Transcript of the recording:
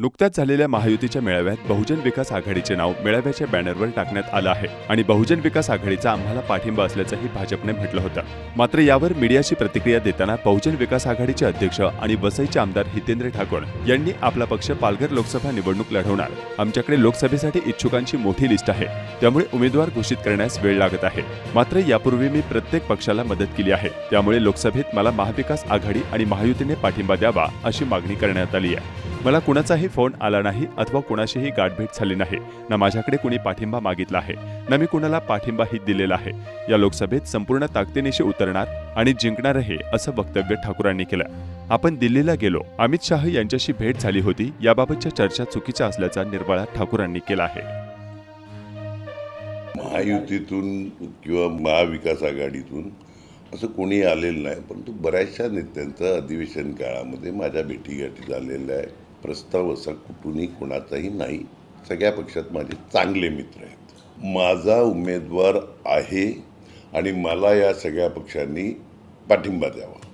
नुकत्याच झालेल्या महायुतीच्या मेळाव्यात बहुजन विकास आघाडीचे नाव मेळाव्याच्या बॅनरवर टाकण्यात आलं आहे आणि बहुजन विकास आघाडीचा आम्हाला पाठिंबा असल्याचंही भाजपने म्हटलं होतं. मात्र यावर मीडियाची प्रतिक्रिया देताना बहुजन विकास आघाडीचे अध्यक्ष आणि वसईचे आमदार हितेंद्र ठाकूर यांनी आपला पक्ष पालघर लोकसभा निवडणूक लढवणार. आमच्याकडे लोकसभेसाठी इच्छुकांची मोठी लिस्ट आहे. त्यामुळे उमेदवार घोषित करण्यास वेळ लागत आहे. मात्र यापूर्वी मी प्रत्येक पक्षाला मदत केली आहे. त्यामुळे लोकसभेत मला महाविकास आघाडी आणि महायुतीने पाठिंबा द्यावा अशी मागणी करण्यात आली आहे. मला कुणाचाही फोन आला नाही अथवा कुणाशीही गाठभेट झाली नाही. ना माझ्याकडे कुणी पाठिंबा मागितला आहे ना मी कुणाला पाठिंबाही दिलेला आहे. या लोकसभेत संपूर्ण ताकदीनिशी उतरणार आणि जिंकणार आहे असं वक्तव्य ठाकूरांनी केलं. आपण दिल्लीला गेलो. अमित शाह यांच्याशी भेट झाली होती. याबाबतच्या चर्चा चुकीच्या असल्याचा निर्वाळा ठाकूरांनी केला आहे. महायुतीतून किंवा महाविकास आघाडीतून असं कोणी आलेलं नाही परंतु बऱ्याचशा नेत्यांचं अधिवेशन काळामध्ये माझ्या भेटीगाठी झालेल्या आहे. प्रस्ताव असा कुठूनही कोणाचाही नाही. सगळ्या पक्षात माझे चांगले मित्र आहेत. माझा उमेदवार आहे आणि मला या सगळ्या पक्षांनी पाठिंबा द्यावा.